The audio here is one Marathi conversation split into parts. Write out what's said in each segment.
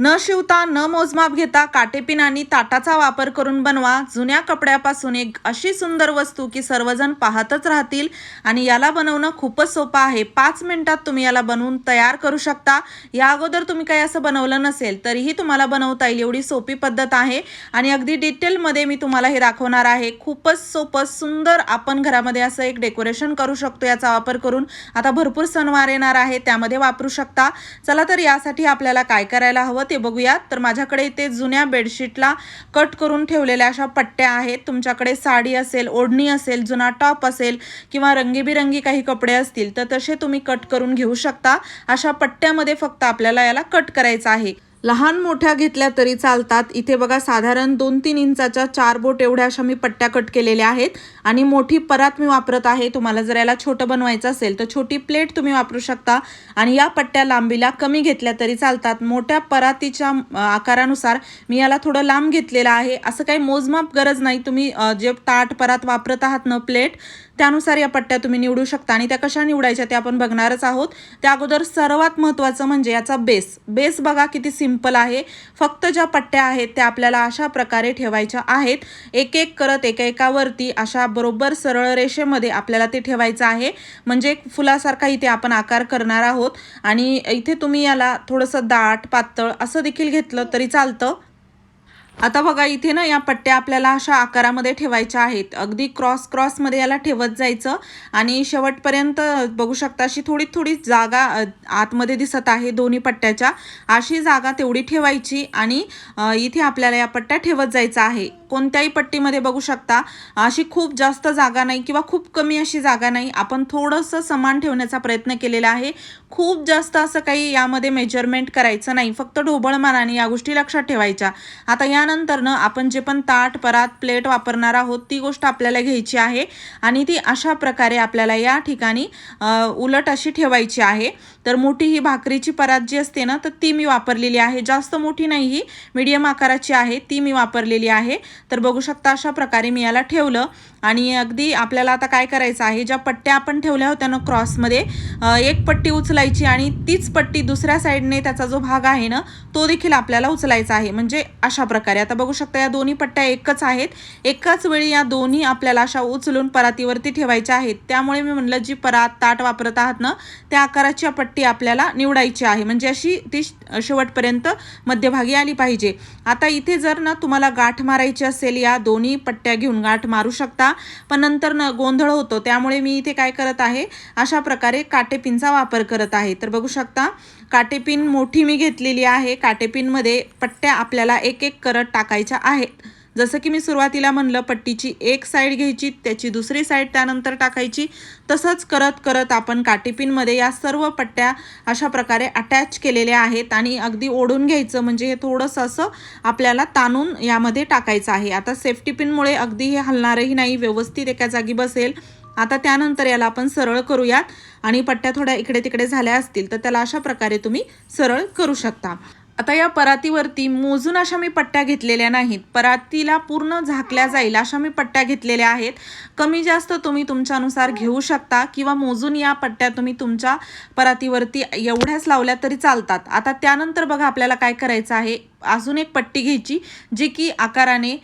न शिवता न मोजमाप घेता काटेपिन आणि ताटाचा वापर करून बनवा. जुन्या कपड्यापासून एक अशी सुंदर वस्तू की सर्वजण पाहतच राहतील आणि याला बनवणं खूपच सोपं आहे. पाच मिनिटात तुम्ही याला बनवून तयार करू शकता. या अगोदर तुम्ही काही असं बनवलं नसेल तरीही तुम्हाला बनवता येईल. एवढी सोपी पद्धत आहे आणि अगदी डिटेलमध्ये मी तुम्हाला हे दाखवणार आहे. खूपच सोपं सुंदर आपण घरामध्ये असं एक डेकोरेशन करू शकतो याचा वापर करून. आता भरपूर सणवार येणार आहे त्यामध्ये वापरू शकता. चला तर यासाठी आपल्याला काय करायला हवं? ते बघूयात. तर माझ्याकडे इथे जुन्या बेडशीटला कट करून ठेवलेल्या अशा पट्ट्या आहेत. तुमच्याकडे साडी असेल ओढणी असेल जुना टॉप असेल किंवा रंगीबिरंगी काही कपडे असतील तर तसे तुम्ही कट करून घेऊ शकता. अशा पट्ट्यामध्ये फक्त आपल्याला याला कट करायचं आहे. लहान मोठ्या घेतल्या तरी चालतात. इथे बघा साधारण दोन तीन इंचाच्या चार बोट एवढ्या अशा मी पट्ट्या कट केलेल्या आहेत. आणि मोठी परात मी वापरत आहे. तुम्हाला जर याला छोटं बनवायचं असेल तर छोटी प्लेट तुम्ही वापरू शकता. आणि या पट्ट्या लांबीला कमी घेतल्या तरी चालतात. मोठ्या परातीच्या आकारानुसार मी याला थोडं लांब घेतलेलं आहे. असं काही मोजमाप गरज नाही. तुम्ही जे ताट परात वापरत आहात ना प्लेट त्यानुसार या पट्ट्या तुम्ही निवडू शकता आणि त्या कशा निवडायच्या ते आपण बघणारच आहोत. त्या अगोदर सर्वात महत्त्वाचं म्हणजे याचा बेस. बेस बघा किती सिंपल आहे. फक्त ज्या पट्ट्या आहेत त्या आपल्याला अशा प्रकारे ठेवायच्या आहेत. एक एक करत एका एकावरती अशा बरोबर सरळ रेषेमध्ये आपल्याला ते ठेवायचं आहे. म्हणजे एक फुलासारखा इथे आपण आकार करणार आहोत. आणि इथे तुम्ही याला थोडंसं दाट पातळ असं देखील घेतलं तरी चालतं. आता बघा इथे ना या पट्ट्या आपल्याला अशा आकारामध्ये ठेवायच्या आहेत. अगदी क्रॉस क्रॉसमध्ये याला ठेवत जायचं. आणि शेवटपर्यंत बघू शकता अशी थोडी थोडी जागा आतमध्ये दिसत आहे दोन्ही पट्ट्याच्या. अशी जागा तेवढी ठेवायची आणि इथे आपल्याला या पट्ट्या ठेवत जायचं आहे. कोणत्याही पट्टीमध्ये बघू शकता अशी खूप जास्त जागा नाही किंवा खूप कमी अशी जागा नाही. आपण थोडंसं समान ठेवण्याचा प्रयत्न केलेला आहे. खूप जास्त असं काही यामध्ये मेजरमेंट करायचं नाही. फक्त ढोबळमानाने या गोष्टी लक्षात ठेवायच्या. आता यानंतरनं आपण जे पण ताट परात प्लेट वापरणार आहोत ती गोष्ट आपल्याला घ्यायची आहे आणि ती अशा प्रकारे आपल्याला या ठिकाणी उलट अशी ठेवायची आहे. तर मोठी ही भाकरीची परात जी असते ना तर ती मी वापरलेली आहे. जास्त मोठी नाही ही मीडियम आकाराची आहे ती मी वापरलेली आहे. तर बघू शकता अशा प्रकारे मी याला ठेवलं आणि अगदी आपल्याला आता काय करायचं आहे ज्या पट्ट्या आपण ठेवल्या होत्या ना क्रॉसमध्ये एक पट्टी उचल उचलायची आणि तीच पट्टी दुसऱ्या साईडने त्याचा जो भाग आहे ना तो देखील आपल्याला उचलायचा आहे. म्हणजे अशा प्रकारे. आता बघू शकता या दोन्ही पट्ट्या एकच आहेत. एकाच वेळी या दोन्ही आपल्याला अशा उचलून परातीवरती ठेवायच्या आहेत. त्यामुळे मी म्हणलं जी परात ताट वापरत आहात ना त्या आकाराच्या पट्टी आपल्याला निवडायची आहे. म्हणजे अशी ती श- शेवटपर्यंत मध्यभागी आली पाहिजे. आता इथे जर ना तुम्हाला गाठ मारायची असेल या दोन्ही पट्ट्या घेऊन गाठ मारू शकता. पण नंतर न गोंधळ होतो. त्यामुळे मी इथे काय करत आहे अशा प्रकारे काटेपिनचा वापर करत आहे. तर बघू शकता काटेपिन मोठी मी घेतलेली आहे. काटेपिनमध्ये पट्ट्या आपल्याला एक एक करत टाकायच्या आहेत. जसं की मी सुरुवातीला म्हणलं पट्टीची एक साईड घ्यायची त्याची दुसरी साईड त्यानंतर टाकायची. तसंच करत करत आपण काटेपिनमध्ये या सर्व पट्ट्या अशा प्रकारे अटॅच केलेल्या आहेत आणि अगदी ओढून घ्यायचं म्हणजे हे थोडंसं असं आपल्याला ताणून यामध्ये टाकायचं आहे. आता सेफ्टी पिनमुळे अगदी हे हलणारही नाही व्यवस्थित एका जागी बसेल. आता त्यानंतर याला आपण सरळ करूयात. आणि पट्ट्या थोड्या इकडे तिकडे झाल्या असतील तर त्याला अशा प्रकारे तुम्ही सरळ करू शकता. आता या परातीवरती मोजून अशा मी पट्ट्या घेतलेल्या नाहीत. परातीला पूर्ण झाकल्या जाईल अशा मी पट्ट्या घेतलेल्या आहेत. कमी जास्त तुम्ही तुमच्यानुसार घेऊ शकता किंवा मोजून या पट्ट्या तुम्ही तुमच्या परातीवरती एवढ्याच लावल्या तरी चालतात. आता त्यानंतर बघा आपल्याला काय करायचं आहे. अजून एक पट्टी घ्यायची जी की आकाराने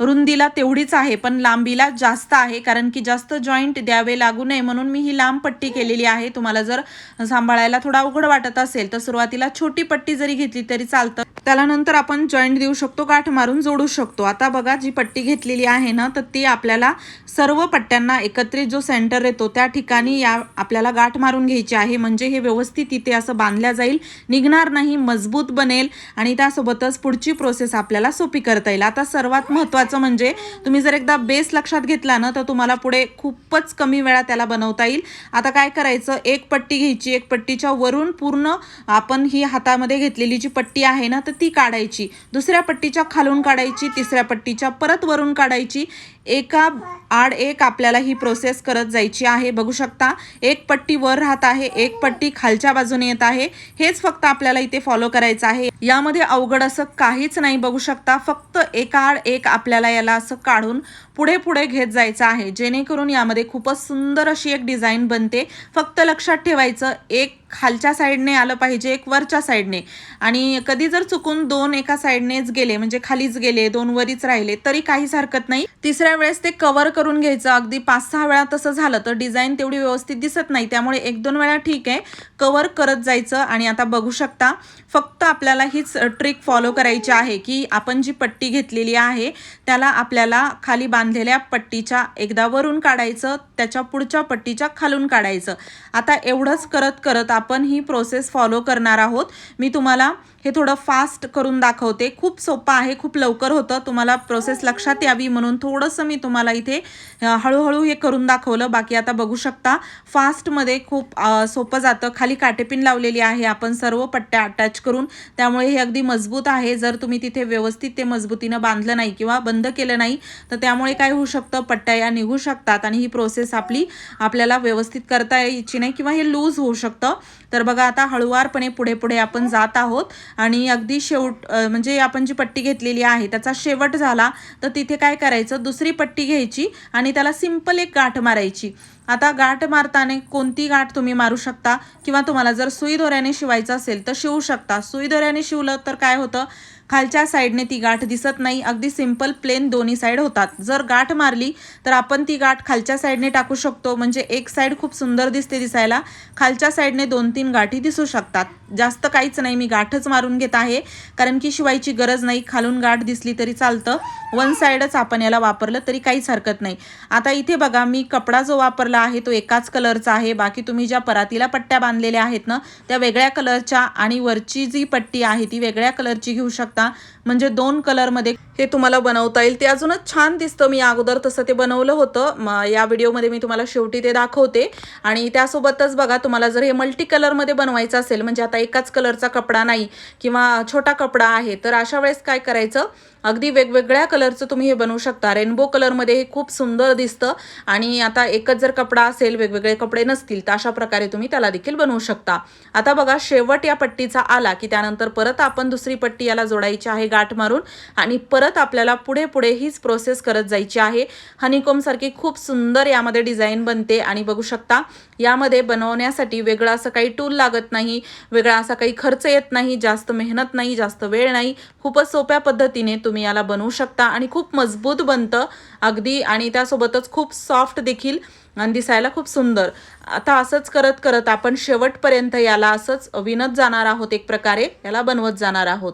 रुंदीला तेवढीच आहे पण लांबीला जास्त आहे कारण की जास्त जॉईंट द्यावे लागू नये म्हणून मी ही लांब पट्टी केलेली आहे. तुम्हाला जर सांभाळायला थोडा अवघड वाटत असेल तर सुरुवातीला छोटी पट्टी जरी घेतली तरी चालतं. त्याला नंतर आपण जॉईंट देऊ शकतो गाठ मारून जोडू शकतो. आता बघा जी पट्टी घेतलेली आहे ना तर ती आपल्याला सर्व पट्ट्यांना एकत्रित जो सेंटर येतो त्या ठिकाणी या आपल्याला गाठ मारून घ्यायची आहे. म्हणजे हे व्यवस्थित इथे असं बांधल्या जाईल निघणार नाही मजबूत बनेल आणि त्यासोबतच पुढची प्रोसेस आपल्याला सोपी करता येईल. आता सर्वात महत्त्वाचं म्हणजे तुम्ही जर एकदा बेस लक्षात घेतला ना तर तुम्हाला पुढे खूपच कमी वेळा त्याला बनवता येईल. आता काय करायचं? एक पट्टी घ्यायची. एक पट्टीच्या वरून पूर्ण आपण ही हातामध्ये घेतलेली जी पट्टी आहे ना तर ती काढायची. दुसऱ्या पट्टीच्या खालून काढायची. तिसऱ्या पट्टीच्या परत वरून काढायची. एका आड एक आपल्याला ही प्रोसेस करत जायची आहे. बघू शकता एक पट्टी वर राहत आहे एक पट्टी खालच्या बाजूने येत आहे. हेच फक्त आपल्याला इथे फॉलो करायचं आहे. यामध्ये अवघड असं काहीच नाही. बघू शकता फक्त एका आड एक आपल्याला याला असं काढून पुढे पुढे घेत जायचं आहे. जेणेकरून यामध्ये खूपच सुंदर अशी एक डिझाईन बनते. फक्त लक्षात ठेवायचं एक खालच्या साईडने आलं पाहिजे एक वरच्या साईडने. आणि कधी जर चुकून दोन एका साईडनेच गेले म्हणजे खालीच गेले दोन वरीच राहिले तरी काहीच हरकत नाही. तिसऱ्या वेळेस ते कव्हर करून घ्यायचं. अगदी पाच सहा वेळा तसं झालं तर डिझाईन तेवढी व्यवस्थित दिसत नाही. त्यामुळे एक दोन वेळा ठीक आहे कव्हर करत जायचं. आणि आता बघू शकता फक्त आपल्याला हीच ट्रिक फॉलो करायची आहे की आपण जी पट्टी घेतलेली आहे त्याला आपल्याला खाली बांधलेल्या पट्टीच्या एकदा वरून काढायचं त्याच्या पुढच्या पट्टीच्या खालून काढायचं. आता एवढंच करत करत आपण ही प्रोसेस फॉलो करणार आहोत. मी तुम्हाला हे थोडं फास्ट करून दाखवते. खूप सोपं आहे खूप लवकर होतं. तुम्हाला प्रोसेस लक्षात यावी म्हणून थोडंसं मी तुम्हाला इथे हळूहळू हे करून दाखवलं. बाकी आता बघू शकता फास्टमध्ये खूप सोपं जातं. खाली काटेपिन लावलेली आहे. आपण सर्व पट्ट्या अटॅच करून त्यामुळे हे अगदी मजबूत आहे. जर तुम्ही तिथे व्यवस्थित ते मजबूतीनं बांधलं नाही किंवा बंद केलं नाही तर त्यामुळे काय होऊ शकतं? पट्ट्या या निघू शकतात आणि ही प्रोसेस आपली आपल्याला व्यवस्थित करता यायची नाही किंवा हे लूज होऊ शकतं. तर बघा आता हळुवारपणे पुढे पुढे आपण जात आहोत. आणि अगदी शेवट म्हणजे आपण जी पट्टी घेतलेली आहे त्याचा शेवट झाला तर तिथे काय करायचं? दुसरी पट्टी घ्यायची आणि त्याला सिंपल एक गाठ मारायची. आता गाठ मारताना कोणती गाठ तुम्ही मारू शकता? किंवा तुम्हाला जर सुई दोऱ्याने शिवायचं असेल तर शिवू शकता. सुई दोऱ्याने शिवलं तर काय होतं? खालच्या साईडने ती गाठ दिसत नाही. अगदी सिंपल प्लेन दोन्ही साईड होतात. जर गाठ मारली तर आपण ती गाठ खालच्या साईडने टाकू शकतो. म्हणजे एक साईड खूप सुंदर दिसते दिसायला. खालच्या साईडने दोन तीन गाठी दिसू शकतात. जास्त काहीच नाही. मी गाठच मारून घेत आहे. कारण की शिवायची गरज नाही. खालून गाठ दिसली तरी चालतं. वन साईडच आपण याला वापरलं तरी काहीच हरकत नाही. आता इथे बघा मी कपडा जो वापरला आहे तो एकाच कलरचा आहे. बाकी तुम्ही ज्या परातीला पट्ट्या बांधलेल्या आहेत ना त्या वेगळ्या कलरच्या आणि वरची जी पट्टी आहे ती वेगळ्या कलरची घेऊ शकता. म्हणजे दोन कलरमध्ये हे तुम्हाला बनवता येईल. ते अजूनच छान दिसतं. मी अगोदर तसं ते बनवलं होतं. या व्हिडिओमध्ये मी तुम्हाला शेवटी ते दाखवते. आणि त्यासोबतच बघा तुम्हाला जर हे मल्टी कलरमध्ये बनवायचं असेल म्हणजे आता एकाच कलरचा कपडा नाही किंवा छोटा कपडा आहे तर अशा वेळेस काय करायचं? अगदी वेगवेगळ्या कलरचं तुम्ही हे बनवू शकता. रेनबो कलरमध्ये हे खूप सुंदर दिसतं. आणि आता एकच जर कपडा कपडा असेल वेगवेगळे कपडे नसतील तर अशा प्रकारे तुम्ही त्याला देखील बनवू शकता. आता बघा शेवट या पट्टीचा आला की त्यानंतर परत आपण दुसरी पट्टी याला जोडायची आहे गाठ मारून आणि परत आपल्याला पुढे पुढे हीच प्रोसेस करत जायची आहे. हनीकोम सारखी खूप सुंदर यामध्ये डिझाईन बनते आणि बघू शकता यामध्ये बनवण्यासाठी वेगळं असं काही टूल लागत नाही वेगळा असा काही खर्च येत नाही जास्त मेहनत नाही जास्त वेळ नाही. खूपच सोप्या पद्धतीने तुम्ही याला बनवू शकता आणि खूप मजबूत बनतं. अगदी आणि त्यासोबतच खूप सॉफ्ट देखील आणि दिसायला खूप सुंदर. आता असंच करत करत आपण शेवटपर्यंत याला असंच विणत जाणार आहोत एक प्रकारे. याला बनवत जाणार आहोत.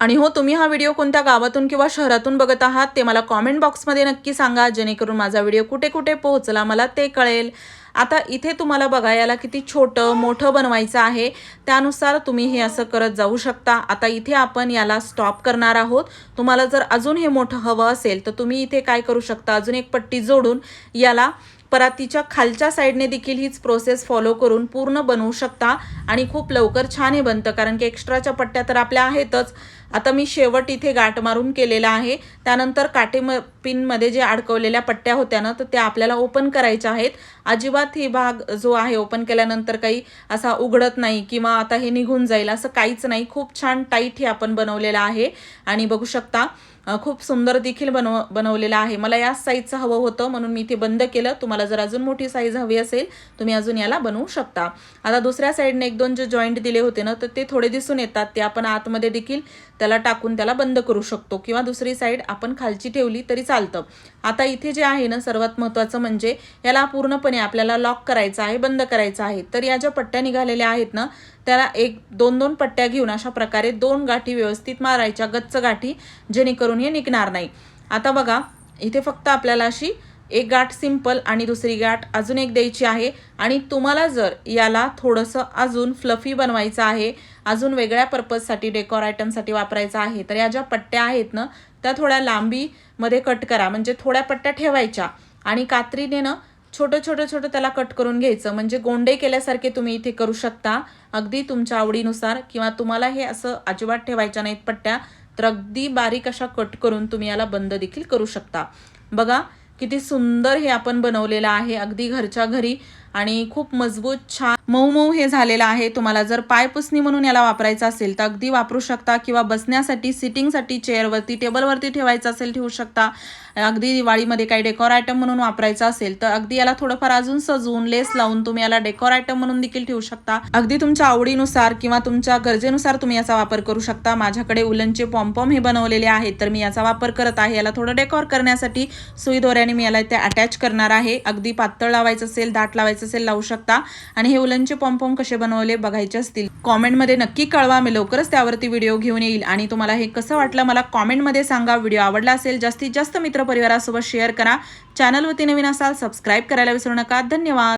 आणि हो तुम्ही हा व्हिडिओ कोणत्या गावातून किंवा शहरातून बघत आहात ते मला कॉमेंट बॉक्समध्ये नक्की सांगा जेणेकरून माझा व्हिडिओ कुठे कुठे पोहोचला मला ते कळेल. आता इथे तुम्हाला बघा याला किती छोटं मोठं बनवायचं आहे त्यानुसार तुम्ही हे असं करत जाऊ शकता. आता इथे आपण याला स्टॉप करणार आहोत. तुम्हाला जर अजून हे मोठं हवं असेल तर तुम्ही इथे काय करू शकता? अजून एक पट्टी जोडून याला परातीच्या खालच्या साईडने देखील हीच प्रोसेस फॉलो करून पूर्ण बनवू शकता. आणि खूप लवकर छान हे बनतं कारण की एक्स्ट्राच्या पट्ट्या तर आपल्या आहेतच. आता मी शेवट इथे गाठ मारून केलेला आहे. त्यानंतर काटे म पिनमध्ये जे अडकवलेल्या पट्ट्या होत्या ना तर त्या आपल्याला ओपन करायच्या आहेत. अजिबात ही भाग जो आहे ओपन केल्यानंतर काही असा उघडत नाही किंवा आता हे निघून जाईल असं काहीच नाही. खूप छान टाईट हे आपण बनवलेलं आहे. आणि बघू शकता खूप सुंदर देखील बनव बनवलेलं आहे. मला याच साईजचं हवं होतं म्हणून मी इथे बंद केलं. तुम्हाला जर अजून मोठी साईज हवी असेल तुम्ही अजून याला बनवू शकता. आता दुसऱ्या साईडने एक दोन जे जॉईंट दिले होते ना तर ते थोडे दिसून येतात. ते आपण आतमध्ये देखील त्याला टाकून त्याला बंद करू शकतो किंवा दुसरी साईड आपण खालची ठेवली तरी चालतं. आता इथे जे आहे ना सर्वात महत्त्वाचं म्हणजे याला पूर्णपणे आपल्याला लॉक करायचं आहे बंद करायचं आहे. तर या ज्या पट्ट्या निघालेल्या आहेत ना त्याला एक दोन दोन पट्ट्या घेऊन अशा प्रकारे दोन गाठी व्यवस्थित मारायच्या गच्च गाठी जेणेकरून हे निघणार नाही. आता बघा इथे फक्त आपल्याला अशी एक गाठ सिंपल आणि दुसरी गाठ अजून एक द्यायची आहे. आणि तुम्हाला जर याला थोडंसं अजून फ्लफी बनवायचं आहे अजून वेगळ्या पर्पजसाठी डेकोर आयटमसाठी वापरायचा आहे. तर या ज्या पट्ट्या आहेत ना त्या थोड्या लांबीमध्ये कट करा. म्हणजे थोड्या पट्ट्या ठेवायच्या आणि कात्रीने ना छोटं छोटं छोटं त्याला कट करून घ्यायचं. म्हणजे गोंडे केल्यासारखे तुम्ही इथे करू शकता. अगदी तुमच्या आवडीनुसार किंवा तुम्हाला हे असं अजिबात ठेवायच्या नाहीत पट्ट्या तर अगदी बारीक अशा कट करून तुम्ही याला बंद देखील करू शकता. बघा किती सुंदर हे आपण बनवलेलं आहे. अगदी घरच्या घरी आणि खूप मजबूत छान मऊ मऊ हे झालेलं आहे. तुम्हाला जर पायपुसणी म्हणून याला वापरायचं असेल तर अगदी वापरू शकता किंवा बसण्यासाठी सिटिंगसाठी चेअरवरती टेबलवरती ठेवायचं असेल ठेवू शकता. अगदी दिवाळीमध्ये काही डेकोर आयटम म्हणून वापरायचं असेल तर अगदी याला थोडंफार अजून सजवून लेस लावून तुम्ही याला डेकोर आयटम म्हणून देखील ठेवू शकता. अगदी तुमच्या आवडीनुसार किंवा तुमच्या गरजेनुसार तुम्ही याचा वापर करू शकता. माझ्याकडे उलनचे पॉम्पॉम हे बनवलेले आहेत तर मी याचा वापर करत आहे. याला थोडं डेकोर करण्यासाठी सुई दोऱ्याने मी याला इथे अटॅच करणार आहे. अगदी पातळ लावायचं असेल दाट लावायचं असेल लावू शकता. आणि हे उलनचे पॉम्पॉम कसे बनवले बघायचे असतील. कॉमेंटमध्ये नक्की कळवा. मी लवकरच त्यावरती व्हिडिओ घेऊन येईल. आणि तुम्हाला हे कसं वाटलं मला कॉमेंटमध्ये सांगा. व्हिडिओ आवडला असेल जास्तीत जास्त मित्रपरिवारासोबत शेअर करा. चॅनलवरती नवीन असाल सबस्क्राईब करायला विसरू नका. धन्यवाद.